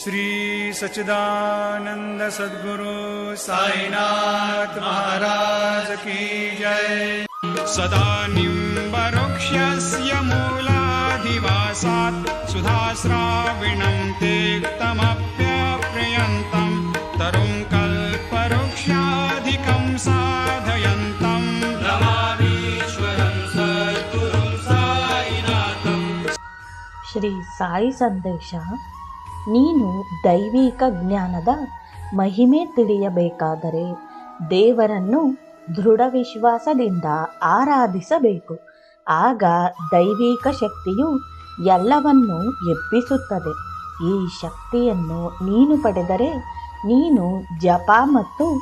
श्री सच्चिदानंद सद्गुरु साईनाथ महाराज की जय। सदा निम्बवृक्षस्य मूलाधिवासात् सुधास्राविणं तेक्तमप्यप्रियन्तं तरुं कल्पवृक्षाधिकं साधयन्तं। श्री साई संदेशः। ನೀನು ದೈವಿಕ ಜ್ಞಾನದ ಮಹಿಮೆ ತಿಳಿಯಬೇಕಾದರೆ ದೇವರನ್ನು ದೃಢ ವಿಶ್ವಾಸದಿಂದ ಆರಾಧಿಸಬೇಕು. ಆಗ ದೈವಿಕ ಶಕ್ತಿಯು ಎಲ್ಲವನ್ನೂ ಎಬ್ಬಿಸುತ್ತದೆ. ಈ ಶಕ್ತಿಯನ್ನು ನೀನು ಪಡೆದರೆ ನೀನು ಜಪ ಮತ್ತು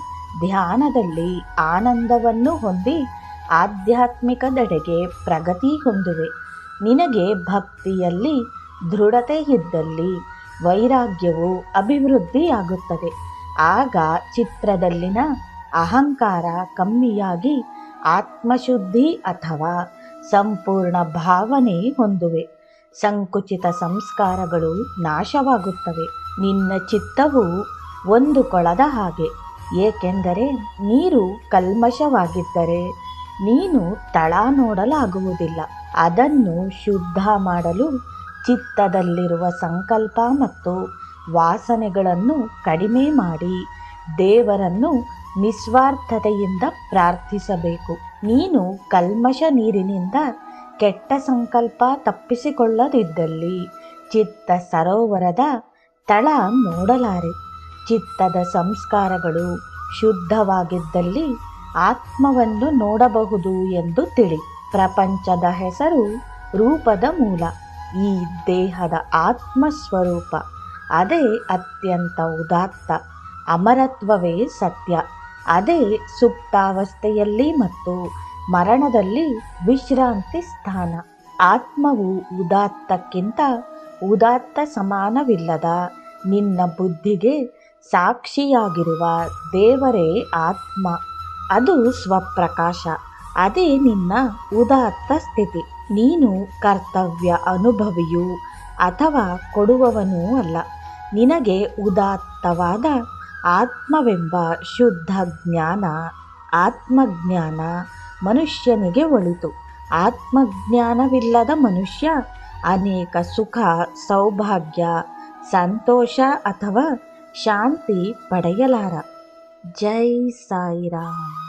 ಧ್ಯಾನದಲ್ಲಿ ಆನಂದವನ್ನು ಹೊಂದಿ ಆಧ್ಯಾತ್ಮಿಕದೆಡೆಗೆ ಪ್ರಗತಿ ಹೊಂದುವೆ. ನಿನಗೆ ಭಕ್ತಿಯಲ್ಲಿ ದೃಢತೆ ಇದ್ದಲ್ಲಿ ವೈರಾಗ್ಯವು ಅಭಿವೃದ್ಧಿಯಾಗುತ್ತದೆ. ಆಗ ಚಿತ್ರದಲ್ಲಿನ ಅಹಂಕಾರ ಕಮ್ಮಿಯಾಗಿ ಆತ್ಮಶುದ್ಧಿ ಅಥವಾ ಸಂಪೂರ್ಣ ಭಾವನೆ ಹೊಂದುವೆ. ಸಂಕುಚಿತ ಸಂಸ್ಕಾರಗಳು ನಾಶವಾಗುತ್ತವೆ. ನಿನ್ನ ಚಿತ್ತವು ಒಂದು ಕೊಳದ ಹಾಗೆ. ಏಕೆಂದರೆ ನೀರು ಕಲ್ಮಶವಾಗಿದ್ದರೆ ನೀನು ತಳ ನೋಡಲಾಗುವುದಿಲ್ಲ. ಅದನ್ನು ಶುದ್ಧ ಮಾಡಲು ಚಿತ್ತದಲ್ಲಿರುವ ಸಂಕಲ್ಪ ಮತ್ತು ವಾಸನೆಗಳನ್ನು ಕಡಿಮೆ ಮಾಡಿ ದೇವರನ್ನು ನಿಸ್ವಾರ್ಥತೆಯಿಂದ ಪ್ರಾರ್ಥಿಸಬೇಕು. ನೀನು ಕಲ್ಮಶ ನೀರಿನಿಂದ ಕೆಟ್ಟ ಸಂಕಲ್ಪ ತಪ್ಪಿಸಿಕೊಳ್ಳದಿದ್ದಲ್ಲಿ ಚಿತ್ತ ಸರೋವರದ ತಳ ನೋಡಲಾರೆ ಚಿತ್ತದ ಸಂಸ್ಕಾರಗಳು ಶುದ್ಧವಾಗಿದ್ದಲ್ಲಿ ಆತ್ಮವನ್ನು ನೋಡಬಹುದು ಎಂದು ತಿಳಿ. ಪ್ರಪಂಚದ ಹೆಸರು ರೂಪದ ಮೂಲ. ಈ ದೇಹದ ಆತ್ಮ ಸ್ವರೂಪ ಅದೇ ಅತ್ಯಂತ ಉದಾತ್ತ. ಅಮರತ್ವವೇ ಸತ್ಯ. ಅದೇ ಸುಪ್ತಾವಸ್ಥೆಯಲ್ಲಿ ಮತ್ತು ಮರಣದಲ್ಲಿ ವಿಶ್ರಾಂತಿ ಸ್ಥಾನ. ಆತ್ಮವು ಉದಾತ್ತಕ್ಕಿಂತ ಉದಾತ್ತ ಸಮಾನವಿಲ್ಲದ ನಿನ್ನ ಬುದ್ಧಿಗೆ ಸಾಕ್ಷಿಯಾಗಿರುವ ದೇವರೇ ಆತ್ಮ. ಅದು ಸ್ವಪ್ರಕಾಶ. ಅದೇ ನಿನ್ನ ಉದಾತ್ತ ಸ್ಥಿತಿ. ನೀನು ಕರ್ತವ್ಯ ಅನುಭವಿಯೂ ಅಥವಾ ಕೊಡುವವನೂ ಅಲ್ಲ. ನಿನಗೆ ಉದಾತ್ತವಾದ ಆತ್ಮವೆಂಬ ಶುದ್ಧ ಜ್ಞಾನ, ಆತ್ಮಜ್ಞಾನ ಮನುಷ್ಯನಿಗೆ ಒಳಿತು. ಆತ್ಮಜ್ಞಾನವಿಲ್ಲದ ಮನುಷ್ಯ ಅನೇಕ ಸುಖ, ಸೌಭಾಗ್ಯ, ಸಂತೋಷ ಅಥವಾ ಶಾಂತಿ ಪಡೆಯಲಾರ. ಜೈ ಸಾಯಿರಾಮ್.